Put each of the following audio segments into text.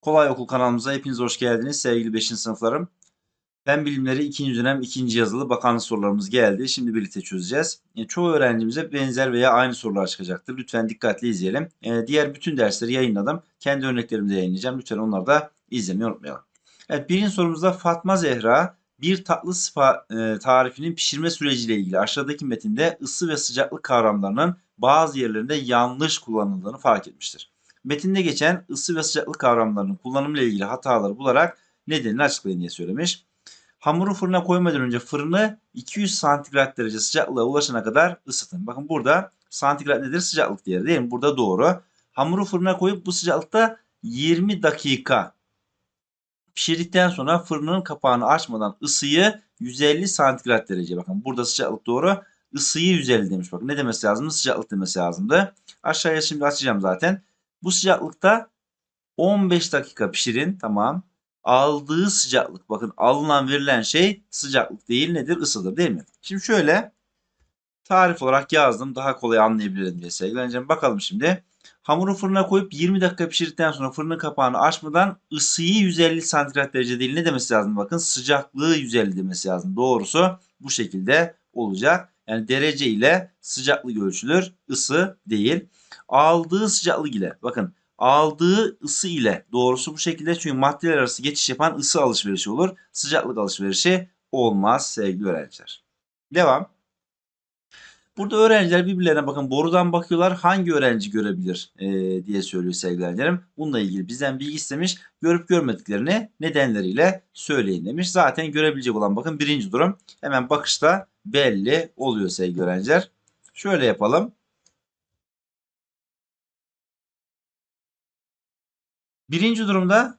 Kolay Okul kanalımıza hepiniz hoş geldiniz sevgili 5. sınıflarım. Fen bilimleri 2. dönem 2. yazılı bakanlık sorularımız geldi. Şimdi birlikte çözeceğiz. E, çoğu öğrencimize benzer veya aynı sorular çıkacaktır. Lütfen dikkatli izleyelim. E, diğer bütün dersleri yayınladım. Kendi örneklerimi de yayınlayacağım. Lütfen onları da izlemeyi unutmayalım. Evet birinci sorumuzda Fatma Zehra bir tatlı sıfa e, tarifinin pişirme süreciyle ilgili aşağıdaki metinde ısı ve sıcaklık kavramlarının bazı yerlerinde yanlış kullanıldığını fark etmiştir. Metinde geçen ısı ve sıcaklık kavramlarının kullanımıyla ilgili hataları bularak nedenini açıklayın diye söylemiş. Hamuru fırına koymadan önce fırını 200 santigrat derece sıcaklığa ulaşana kadar ısıtın. Bakın burada santigrat nedir? Sıcaklık değeri değil mi? Burada doğru. Hamuru fırına koyup bu sıcaklıkta 20 dakika pişirdikten sonra fırının kapağını açmadan ısıyı 150 santigrat derece. Bakın burada sıcaklık doğru. Isıyı 150 demiş. Bakın ne demesi lazımdı? Sıcaklık demesi lazımdı. Aşağıya şimdi açacağım zaten. Bu sıcaklıkta 15 dakika pişirin. Tamam. Aldığı sıcaklık. Bakın alınan verilen şey sıcaklık değil nedir? Isıdır değil mi? Şimdi şöyle tarif olarak yazdım. Daha kolay anlayabilirim diye sevgili öğrencilerim. Bakalım şimdi. Hamuru fırına koyup 20 dakika pişirdikten sonra fırının kapağını açmadan ısıyı 150 santigrat derece değil ne demesi lazım? Bakın sıcaklığı 150 demesi lazım. Doğrusu bu şekilde olacak. Yani derece ile sıcaklık ölçülür. ısı değil. Aldığı sıcaklık ile bakın aldığı ısı ile doğrusu bu şekilde çünkü maddeler arası geçiş yapan ısı alışverişi olur. Sıcaklık alışverişi olmaz sevgili öğrenciler. Devam. Burada öğrenciler birbirlerine bakın borudan bakıyorlar hangi öğrenci görebilir e, diye söylüyor sevgili öğrencilerim. Bununla ilgili bizden bilgi istemiş. Görüp görmediklerini nedenleriyle söyleyin demiş. Zaten görebilecek olan bakın birinci durum hemen bakışta belli oluyor sevgili öğrenciler. Şöyle yapalım. Birinci durumda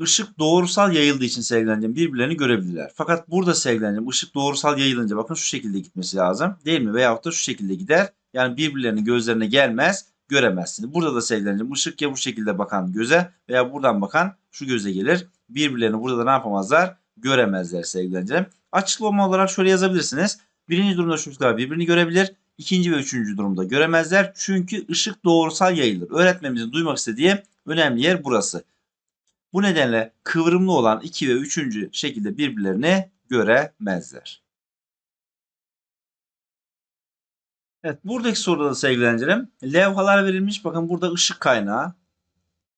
ışık doğrusal yayıldığı için sevgilencem birbirlerini görebilirler. Fakat burada sevgilencem ışık doğrusal yayılınca bakın şu şekilde gitmesi lazım. Değil mi? Veyahut da şu şekilde gider. Yani birbirlerinin gözlerine gelmez göremezsiniz. Burada da sevgilencem ışık ya bu şekilde bakan göze veya buradan bakan şu göze gelir. Birbirlerini burada da ne yapamazlar? Göremezler sevgilencem. Açıklama olarak şöyle yazabilirsiniz. Birinci durumda çocuklar birbirini görebilir. İkinci ve üçüncü durumda göremezler. Çünkü ışık doğrusal yayılır. Öğretmenimizin duymak istediği önemli yer burası. Bu nedenle kıvrımlı olan 2 ve 3. şekilde birbirlerini göremezler. Evet buradaki soruda da sevgili öğrencilerim levhalar verilmiş. Bakın burada ışık kaynağı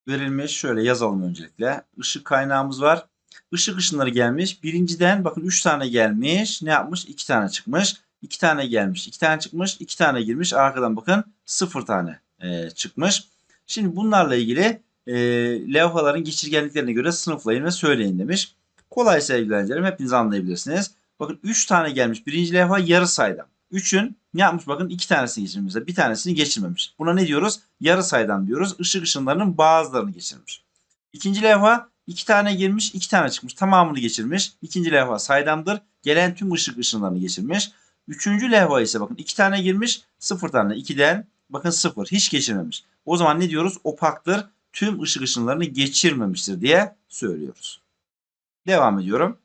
verilmiş. Şöyle yazalım öncelikle. Işık kaynağımız var. Işık ışınları gelmiş. Birinciden bakın 3 tane gelmiş. Ne yapmış? 2 tane çıkmış. 2 tane gelmiş. 2 tane çıkmış. 2 tane girmiş. Arkadan bakın 0 tane e, çıkmış. Şimdi bunlarla ilgili e, levhaların geçirgenliklerine göre sınıflayın ve söyleyin demiş. Kolay sevgili öğrencilerim hepiniz anlayabilirsiniz. Bakın 3 tane gelmiş. Birinci levha yarı sayıdan. 3'ün ne yapmış bakın 2 tanesini geçirmiş. Bir tanesini geçirmemiş. Buna ne diyoruz? Yarı sayıdan diyoruz. Işık ışınlarının bazılarını geçirmiş. İkinci levha 2 tane girmiş 2 tane çıkmış. Tamamını geçirmiş. İkinci levha saydamdır. Gelen tüm ışık ışınlarını geçirmiş. Üçüncü levha ise bakın 2 tane girmiş 0 tane 2'den bakın 0 hiç geçirmemiş. O zaman ne diyoruz? Opaktır tüm ışık ışınlarını geçirmemiştir diye söylüyoruz. Devam ediyorum.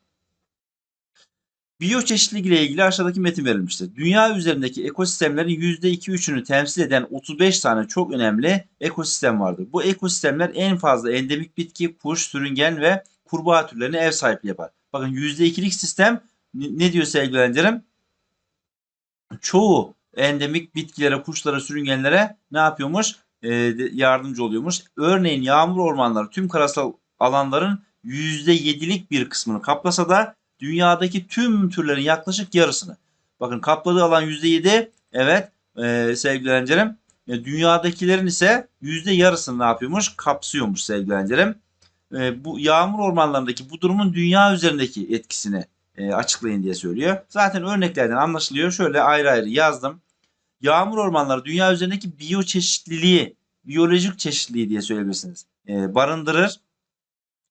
Biyoçeşitlilik ile ilgili aşağıdaki metin verilmiştir. Dünya üzerindeki ekosistemlerin %2-3'ünü temsil eden 35 tane çok önemli ekosistem vardır. Bu ekosistemler en fazla endemik bitki, kuş, sürüngen ve kurbağa türlerine ev sahipliği yapar. Bakın %2'lik sistem ne diyor sevgili öğrencilerim? Çoğu endemik bitkilere, kuşlara, sürüngenlere ne yapıyormuş? e, yardımcı oluyormuş. Örneğin yağmur ormanları tüm karasal alanların %7'lik bir kısmını kaplasa da dünyadaki tüm türlerin yaklaşık yarısını. Bakın kapladığı alan %7 evet e, sevgili öğrencilerim. E, dünyadakilerin ise yüzde yarısını ne yapıyormuş? Kapsıyormuş sevgili öğrencilerim. E, bu yağmur ormanlarındaki bu durumun dünya üzerindeki etkisini e, açıklayın diye söylüyor. Zaten örneklerden anlaşılıyor. Şöyle ayrı ayrı yazdım. Yağmur ormanları dünya üzerindeki biyoçeşitliliği, biyolojik çeşitliliği diye söyleyebilirsiniz. E, barındırır.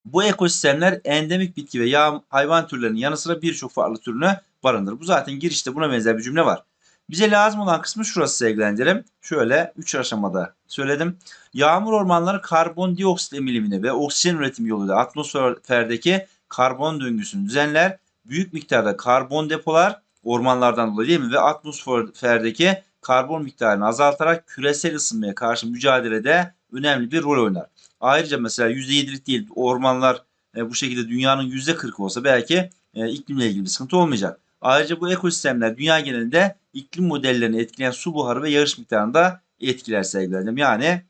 Bu ekosistemler endemik bitki ve yağ, hayvan türlerinin yanı sıra birçok farklı türünü barındırır. Bu zaten girişte buna benzer bir cümle var. Bize lazım olan kısmı şurası sevgilendirelim. Şöyle 3 aşamada söyledim. Yağmur ormanları karbondioksit emilimini ve oksijen üretimi yoluyla atmosferdeki karbon döngüsünü düzenler. Büyük miktarda karbon depolar ormanlardan dolayı değil mi? Ve atmosferdeki karbon miktarını azaltarak küresel ısınmaya karşı mücadelede önemli bir rol oynar. Ayrıca mesela %7'lik değil ormanlar e, bu şekilde dünyanın %40 olsa belki e, iklimle ilgili bir sıkıntı olmayacak. Ayrıca bu ekosistemler dünya genelinde iklim modellerini etkileyen su buharı ve yağış miktarını da etkiler sevgilerim. Yani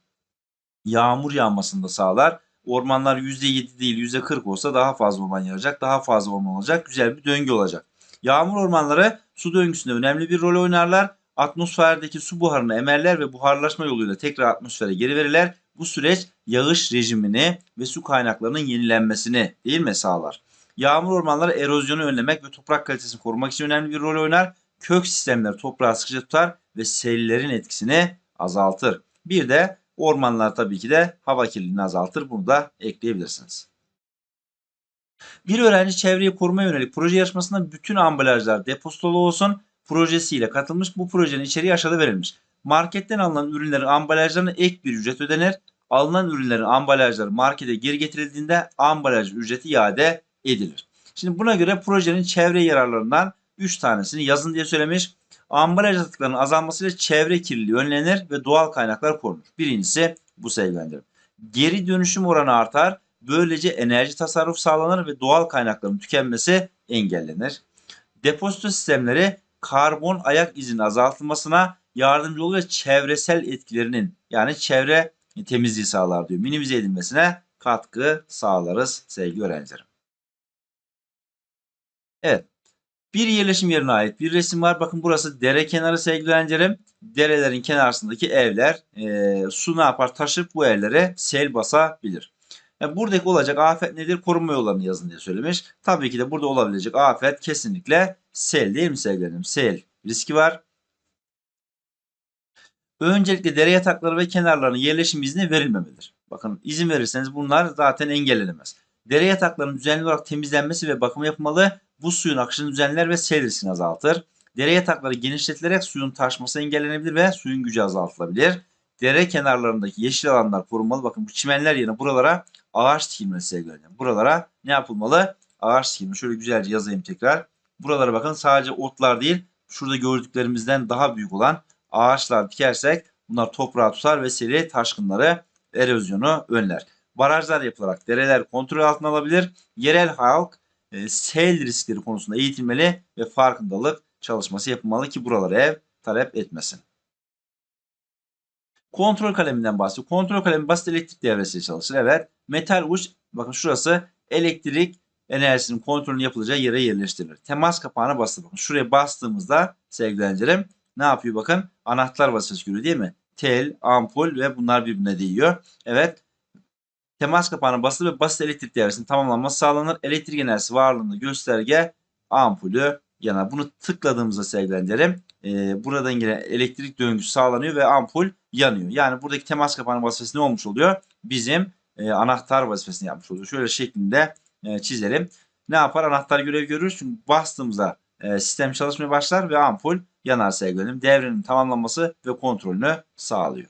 yağmur yağmasını da sağlar. Ormanlar %7 değil %40 olsa daha fazla orman yağacak. Daha fazla orman olacak. Güzel bir döngü olacak. Yağmur ormanları su döngüsünde önemli bir rol oynarlar. Atmosferdeki su buharını emerler ve buharlaşma yoluyla tekrar atmosfere geri verirler. Bu süreç yağış rejimini ve su kaynaklarının yenilenmesini değil mi sağlar? Yağmur ormanları erozyonu önlemek ve toprak kalitesini korumak için önemli bir rol oynar. Kök sistemleri toprağı sıkıca tutar ve sellerin etkisini azaltır. Bir de ormanlar tabii ki de hava kirliliğini azaltır. Bunu da ekleyebilirsiniz. Bir öğrenci çevreyi korumaya yönelik proje yarışmasında bütün ambalajlar depozitolu olsun projesiyle katılmış. Bu projenin içeriği aşağıda verilmiş. Marketten alınan ürünlerin ambalajlarına ek bir ücret ödenir. Alınan ürünlerin ambalajları markete geri getirildiğinde ambalaj ücreti iade edilir. Şimdi buna göre projenin çevre yararlarından 3 tanesini yazın diye söylemiş. Ambalaj atıklarının azalmasıyla çevre kirliliği önlenir ve doğal kaynaklar korunur. Birincisi bu sevgilendirim. Geri dönüşüm oranı artar. Böylece enerji tasarruf sağlanır ve doğal kaynakların tükenmesi engellenir. Depozito sistemleri karbon ayak izinin azaltılmasına yardımcı olur çevresel etkilerinin yani çevre temizliği sağlar diyor. Minimize edilmesine katkı sağlarız sevgili öğrencilerim. Evet. Bir yerleşim yerine ait bir resim var. Bakın burası dere kenarı sevgili öğrencilerim. Derelerin kenarındaki evler e, su ne yapar? Taşıp bu evlere sel basabilir. Yani buradaki olacak afet nedir? Korunma yollarını yazın diye söylemiş. Tabii ki de burada olabilecek afet kesinlikle sel değil mi sevgilerim? Sel riski var. Öncelikle dere yatakları ve kenarlarının yerleşim izni verilmemelidir. Bakın izin verirseniz bunlar zaten engellenemez. Dere yataklarının düzenli olarak temizlenmesi ve bakımı yapılmalı. Bu suyun akışını düzenler ve sel riskini azaltır. Dere yatakları genişletilerek suyun taşması engellenebilir ve suyun gücü azaltılabilir. Dere kenarlarındaki yeşil alanlar korunmalı. Bakın bu çimenler yerine buralara ağaç dikilmesi sevgili Buralara ne yapılmalı? Ağaç dikilmesi. Şöyle güzelce yazayım tekrar. Buralara bakın sadece otlar değil şurada gördüklerimizden daha büyük olan ağaçlar dikersek bunlar toprağı tutar ve seri taşkınları erozyonu önler. Barajlar yapılarak dereler kontrol altına alabilir. Yerel halk e, sel riskleri konusunda eğitilmeli ve farkındalık çalışması yapılmalı ki buralara ev talep etmesin. Kontrol kaleminden bahsediyor. Kontrol kalemi basit elektrik devresiyle çalışır. Evet. Metal uç bakın şurası elektrik enerjisinin kontrolünün yapılacağı yere yerleştirilir. Temas kapağına basılır. Bakın şuraya bastığımızda sevgili öğrencilerim ne yapıyor bakın? Anahtar vasıtası görüyor değil mi? Tel, ampul ve bunlar birbirine değiyor. Evet. Temas kapağına basılır ve basit elektrik devresinin tamamlanması sağlanır. Elektrik enerjisi varlığında gösterge ampulü yanar. Bunu tıkladığımızda sevgilendirim e, buradan yine elektrik döngüsü sağlanıyor ve ampul yanıyor. Yani buradaki temas kapağının vazifesi ne olmuş oluyor? Bizim e, anahtar vazifesini yapmış oluyor. Şöyle şeklinde e, çizelim. Ne yapar? Anahtar görev görür. Çünkü bastığımızda e, sistem çalışmaya başlar ve ampul yanar sevgilerim. Devrenin tamamlanması ve kontrolünü sağlıyor.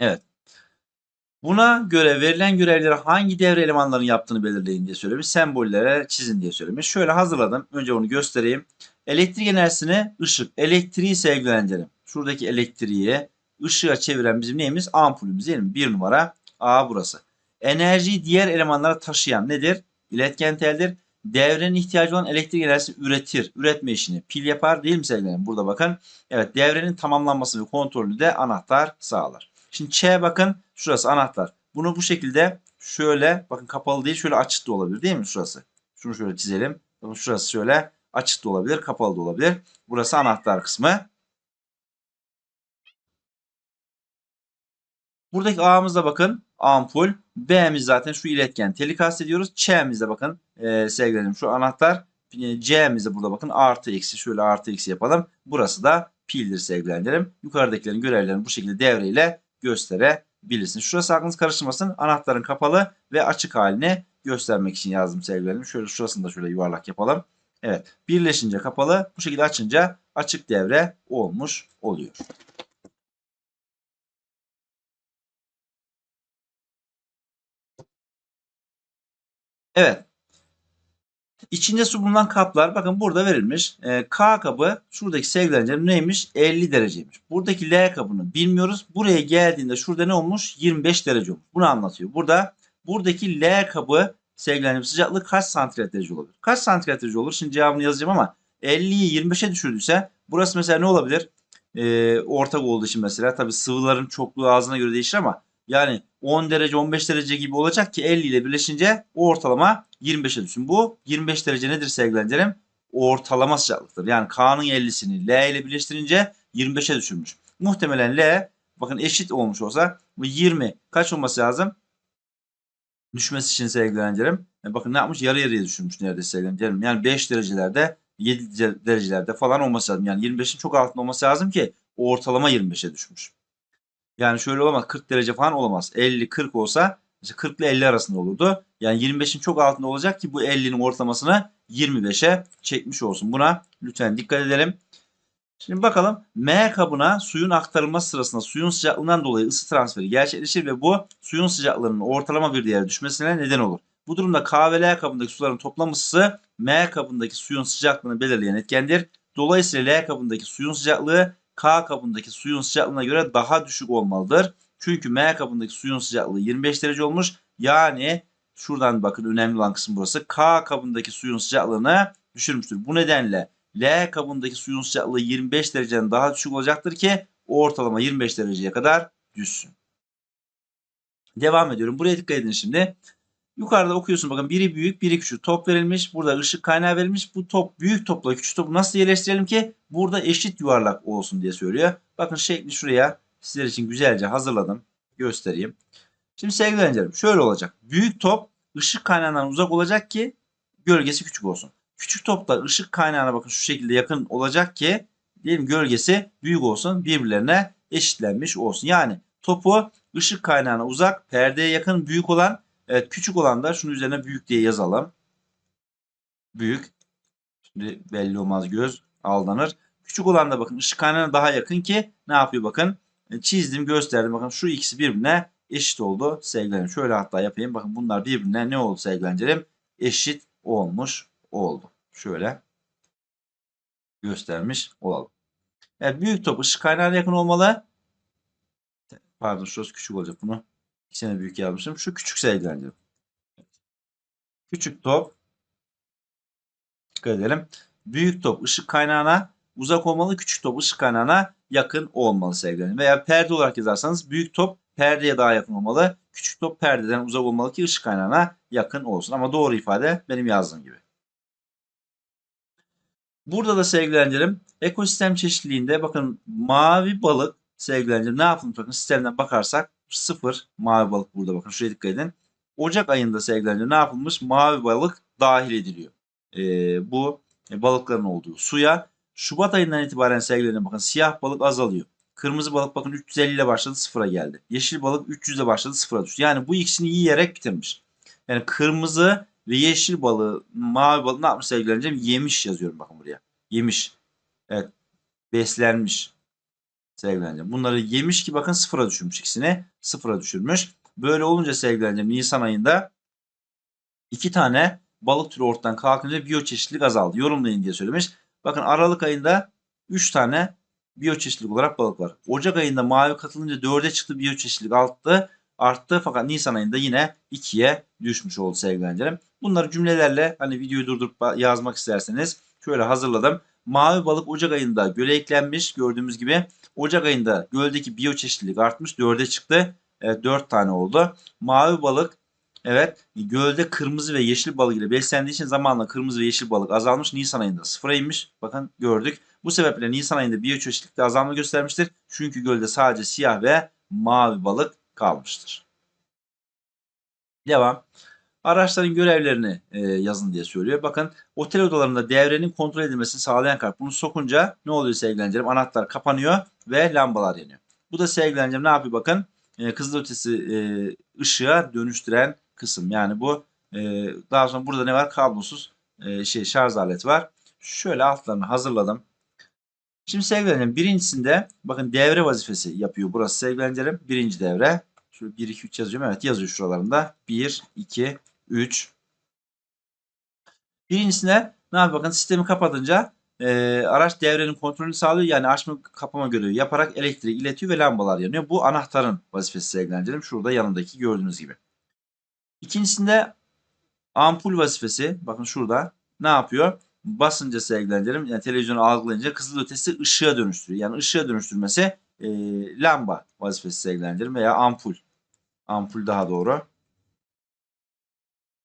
Evet. Buna göre verilen görevleri hangi devre elemanlarının yaptığını belirleyin diye söylemiş. Sembollere çizin diye söylemiş. Şöyle hazırladım. Önce onu göstereyim. Elektrik enerjisini ışık. Elektriği sevgilendirelim. Şuradaki elektriği ışığa çeviren bizim neyimiz? Ampulümüz değil mi? Bir numara A burası. Enerjiyi diğer elemanlara taşıyan nedir? İletken teldir. Devrenin ihtiyacı olan elektrik enerjisi üretir. Üretme işini pil yapar değil mi sevgilerim? Burada bakın. Evet devrenin tamamlanması ve kontrolü de anahtar sağlar. Şimdi Ç bakın şurası anahtar. Bunu bu şekilde şöyle bakın kapalı değil şöyle açık da olabilir değil mi şurası? Şunu şöyle çizelim. Bakın şurası şöyle açık da olabilir kapalı da olabilir. Burası anahtar kısmı. Buradaki A'mızda bakın ampul. B'miz zaten şu iletken teli kastediyoruz. Ç'mizde bakın e, sevgilerim şu anahtar. C'mizde burada bakın artı eksi şöyle artı eksi yapalım. Burası da pildir sevgilendirim. Yukarıdakilerin görevlerini bu şekilde devreyle gösterebilirsiniz. Şurası aklınız karıştırmasın. Anahtarın kapalı ve açık halini göstermek için yazdım sevgilerim. Şöyle şurasını da şöyle yuvarlak yapalım. Evet. Birleşince kapalı. Bu şekilde açınca açık devre olmuş oluyor. Evet. İçinde su bulunan kaplar bakın burada verilmiş. Ee, K kabı şuradaki sevgileneceğim neymiş? 50 dereceymiş. Buradaki L kabını bilmiyoruz. Buraya geldiğinde şurada ne olmuş? 25 derece olmuş. Bunu anlatıyor. Burada buradaki L kabı sevgileneceğim sıcaklığı kaç santigrat derece olabilir? Kaç santigrat derece olur? Şimdi cevabını yazacağım ama 50'yi 25'e düşürdüyse burası mesela ne olabilir? Ee, ortak olduğu için mesela tabii sıvıların çokluğu ağzına göre değişir ama yani 10 derece 15 derece gibi olacak ki 50 ile birleşince o ortalama 25'e düşsün. Bu 25 derece nedir sevgilendirim? Ortalama sıcaklıktır. Yani K'nın 50'sini L ile birleştirince 25'e düşürmüş. Muhtemelen L bakın eşit olmuş olsa bu 20 kaç olması lazım? Düşmesi için sevgilendirim. E bakın ne yapmış? Yarı yarıya düşürmüş neredeyse sevgilendirim. Yani 5 derecelerde 7 derecelerde falan olması lazım. Yani 25'in çok altında olması lazım ki ortalama 25'e düşmüş. Yani şöyle olamaz 40 derece falan olamaz. 50-40 olsa işte 40 ile 50 arasında olurdu. Yani 25'in çok altında olacak ki bu 50'nin ortalamasını 25'e çekmiş olsun. Buna lütfen dikkat edelim. Şimdi bakalım M kabına suyun aktarılması sırasında suyun sıcaklığından dolayı ısı transferi gerçekleşir ve bu suyun sıcaklığının ortalama bir değere düşmesine neden olur. Bu durumda K ve L kabındaki suların toplam ısısı M kabındaki suyun sıcaklığını belirleyen etkendir. Dolayısıyla L kabındaki suyun sıcaklığı K kabındaki suyun sıcaklığına göre daha düşük olmalıdır. Çünkü M kabındaki suyun sıcaklığı 25 derece olmuş. Yani şuradan bakın önemli olan kısım burası. K kabındaki suyun sıcaklığını düşürmüştür. Bu nedenle L kabındaki suyun sıcaklığı 25 dereceden daha düşük olacaktır ki ortalama 25 dereceye kadar düşsün. Devam ediyorum. Buraya dikkat edin şimdi. Yukarıda okuyorsun bakın biri büyük biri küçük top verilmiş. Burada ışık kaynağı verilmiş. Bu top büyük topla küçük topu nasıl yerleştirelim ki burada eşit yuvarlak olsun diye söylüyor. Bakın şekli şuraya sizler için güzelce hazırladım. Göstereyim. Şimdi sevgili öğrencilerim şöyle olacak. Büyük top ışık kaynağından uzak olacak ki gölgesi küçük olsun. Küçük top da ışık kaynağına bakın şu şekilde yakın olacak ki diyelim gölgesi büyük olsun birbirlerine eşitlenmiş olsun. Yani topu ışık kaynağına uzak perdeye yakın büyük olan Evet küçük olan da şunun üzerine büyük diye yazalım. Büyük. Şimdi belli olmaz göz aldanır. Küçük olan da bakın ışık kaynağına daha yakın ki ne yapıyor bakın. E, çizdim gösterdim bakın şu ikisi birbirine eşit oldu sevgilerim. Şöyle hatta yapayım bakın bunlar birbirine ne oldu sevgilerim? Eşit olmuş oldu. Şöyle göstermiş olalım. Evet büyük top ışık kaynağına yakın olmalı. Pardon şurası küçük olacak bunu. İkisine büyük yazmışım. Şu küçük sevgilerim. Küçük top dikkat edelim. Büyük top ışık kaynağına uzak olmalı. Küçük top ışık kaynağına yakın olmalı sevgilerim. Veya perde olarak yazarsanız büyük top perdeye daha yakın olmalı. Küçük top perdeden uzak olmalı ki ışık kaynağına yakın olsun. Ama doğru ifade benim yazdığım gibi. Burada da sevgilerim ekosistem çeşitliliğinde bakın mavi balık sevgilerim ne yaptım bakın sistemden bakarsak sıfır mavi balık burada bakın şuraya dikkat edin. Ocak ayında sevgilerim ne yapılmış? Mavi balık dahil ediliyor. Ee, bu e, balıkların olduğu suya. Şubat ayından itibaren sevgilerim bakın siyah balık azalıyor. Kırmızı balık bakın 350 ile başladı sıfıra geldi. Yeşil balık 300 ile başladı sıfıra düştü. Yani bu ikisini yiyerek bitirmiş. Yani kırmızı ve yeşil balığı mavi balığı ne yapmış sevgilerim? Yemiş yazıyorum bakın buraya. Yemiş. Evet. Beslenmiş sevgilerim. Bunları yemiş ki bakın sıfıra düşürmüş ikisini. Sıfıra düşürmüş. Böyle olunca sevgilerim Nisan ayında iki tane balık türü ortadan kalkınca biyoçeşitlilik azaldı. Yorumlayın diye söylemiş. Bakın Aralık ayında 3 tane biyoçeşitlilik olarak balık var. Ocak ayında mavi katılınca 4'e çıktı biyoçeşitlilik arttı. Arttı fakat Nisan ayında yine 2'ye düşmüş oldu sevgilerim. Bunları cümlelerle hani videoyu durdurup yazmak isterseniz şöyle hazırladım. Mavi balık Ocak ayında göle eklenmiş gördüğümüz gibi. Ocak ayında göldeki biyoçeşitlilik artmış 4'e çıktı. Evet 4 tane oldu. Mavi balık evet gölde kırmızı ve yeşil balık ile beslendiği için zamanla kırmızı ve yeşil balık azalmış. Nisan ayında sıfıra inmiş. Bakın gördük. Bu sebeple Nisan ayında biyoçeşitlilikte azalma göstermiştir. Çünkü gölde sadece siyah ve mavi balık kalmıştır. Devam. Araçların görevlerini e, yazın diye söylüyor. Bakın otel odalarında devrenin kontrol edilmesini sağlayan kart. Bunu sokunca ne oluyor sevgilerim? Anahtar kapanıyor ve lambalar yanıyor. Bu da sevgilerim ne yapıyor bakın. E, kızılötesi e, ışığa dönüştüren kısım. Yani bu e, daha sonra burada ne var? Kablosuz e, şey şarj aleti var. Şöyle altlarını hazırladım. Şimdi sevgilerim birincisinde bakın devre vazifesi yapıyor. Burası sevgilerim birinci devre. Şöyle 1, 2, 3 yazıyorum. Evet yazıyor şuralarında. 1, 2, 3. Birincisinde ne yapıyor? Bakın sistemi kapatınca e, araç devrenin kontrolünü sağlıyor. Yani açma kapama görevi yaparak elektriği iletiyor ve lambalar yanıyor. Bu anahtarın vazifesi sevgilendirim. Şurada yanındaki gördüğünüz gibi. İkincisinde ampul vazifesi. Bakın şurada ne yapıyor? Basınca sevgilendirim. Yani televizyonu algılayınca kızıl ötesi ışığa dönüştürüyor. Yani ışığa dönüştürmesi e, lamba vazifesi sevgilendirim veya ampul. Ampul daha doğru.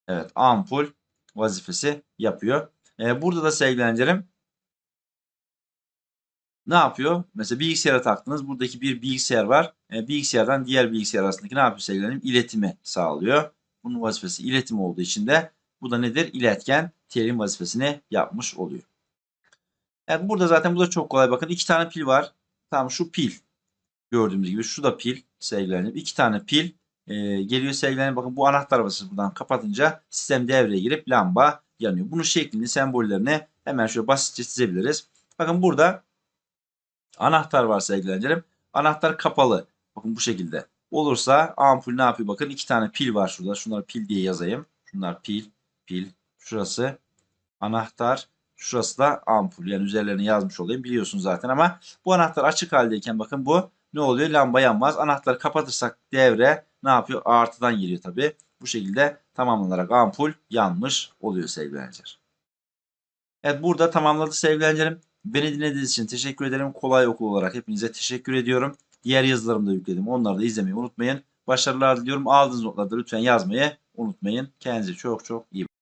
Evet ampul vazifesi yapıyor. E, burada da sevgilendirim ne yapıyor? Mesela bilgisayara taktınız. Buradaki bir bilgisayar var. E, bilgisayardan diğer bilgisayar arasındaki ne yapıyor sevgilerim? İletimi sağlıyor. Bunun vazifesi iletim olduğu için de bu da nedir? İletken terim vazifesini yapmış oluyor. Evet, burada zaten bu da çok kolay. Bakın iki tane pil var. Tamam şu pil. Gördüğümüz gibi şu da pil sevgilerim. İki tane pil e, geliyor sevgilerim. Bakın bu anahtar vasıfı buradan kapatınca sistem devreye girip lamba yanıyor. Bunun şeklini, sembollerini hemen şöyle basitçe çizebiliriz. Bakın burada anahtar var sevgilerim. Anahtar kapalı. Bakın bu şekilde. Olursa ampul ne yapıyor? Bakın iki tane pil var şurada. Şunları pil diye yazayım. Şunlar pil, pil. Şurası anahtar. Şurası da ampul. Yani üzerlerine yazmış olayım. Biliyorsunuz zaten ama bu anahtar açık haldeyken bakın bu ne oluyor? Lamba yanmaz. Anahtarı kapatırsak devre ne yapıyor? Artıdan geliyor tabi. Bu şekilde tamamlanarak ampul yanmış oluyor sevgili öğrenciler. Evet burada tamamladı sevgili öğrencilerim. Beni dinlediğiniz için teşekkür ederim. Kolay okul olarak hepinize teşekkür ediyorum. Diğer yazılarımı da yükledim. Onları da izlemeyi unutmayın. Başarılar diliyorum. Aldığınız notları da lütfen yazmayı unutmayın. Kendinize çok çok iyi bakın.